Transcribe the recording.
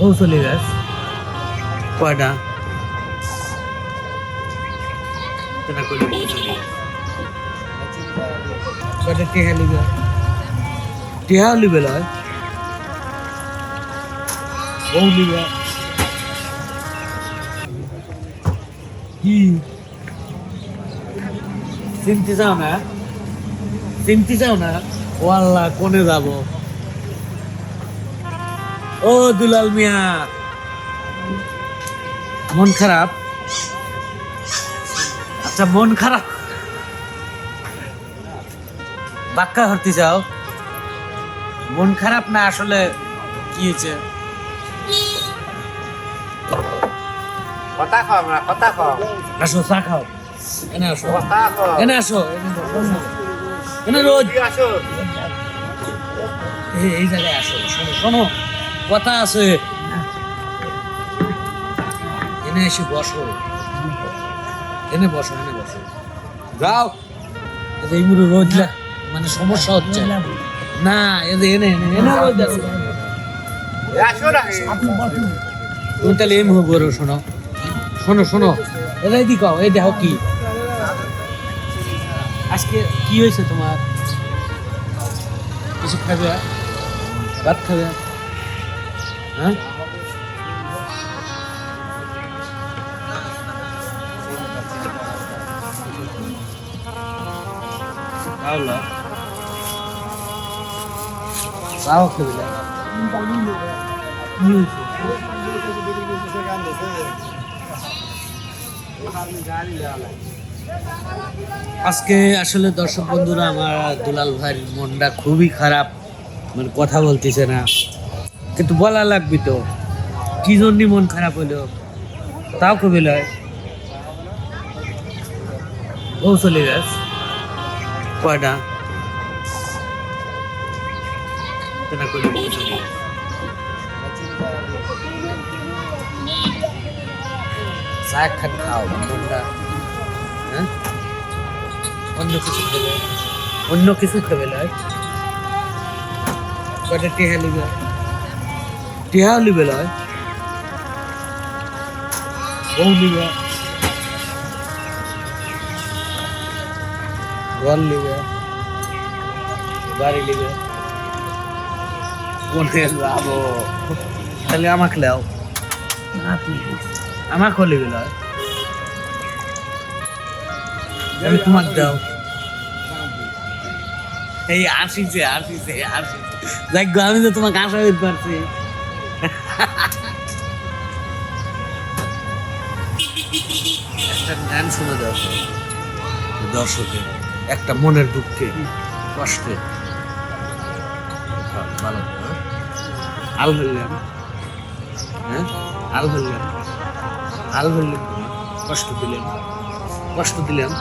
কৌশলী গাছ। কয়টা? কেনা করলে কৌশলী কয়টা টিহা লিবে টিহাও লিবে লয় বউ লিবে কি? চিনতে চাও না? চিনতে চাও না? ও আল্লাহ কোনে যাব? ও দুলাল মিয়া। মন খারাপ? আচ্ছা মন খারাপ। বাক্কা হরতে যাও। মন খারাপ না আসলে কি হয়েছে? কথা খাও কথা খাও আসো চা খাও। এনে আসো। এনে আসো এনে রোজ। আসো। এই- এই জায়গায় আসো। শোনো শোনো। কথা আছে এনে এসে বসো এনে বসো এনে বসো যাও এই এইগুলো রোজ মানে সমস্যা হচ্ছে না যে এনে এনে এনে রোজ আছে এ আসো না তুমি তাহলে এম হব রো শোনো শোনো শোনো এটাই দি কও এই দেখো কি আজকে কি হয়েছে তোমার কিছু খাবে ভাত খাবে হ্যাঁ? আজকে আসলে দর্শক বন্ধুরা আমার দুলাল ভাইয়ের মনটা খুবই খারাপ। মানে কথা বলতেছে না। কিন্তু বলা লাগবে তো। কি জন্য মন খারাপ হলো? তাও কবি লয়? বউ চলে গেছ কয়টা? কেনা করলে বউ চলে গেছে? চা খান খাও মনটা হ্যাঁ? অন্য কিছু খেলে অন্য কিছু খেবে লয়? কয়টা টিহা লিবে টিহাও লিবে লয় বউ লিবে ঘর লিবে বাড়ি লিবে কোনে যাব তাহলে আমাকে লেও আমাকে লিবে লয় আমি তোমাকে দাও। এই আসিছে আসিছে আসিছে আমি তো তোমাকে আশা করতে পারছি। একটা শুনে দর্শকের একটা মনের দুঃখে কষ্টে। হ্যাঁ? আল হ্যাঁ? কষ্ট দিলাম কষ্ট দিলাম।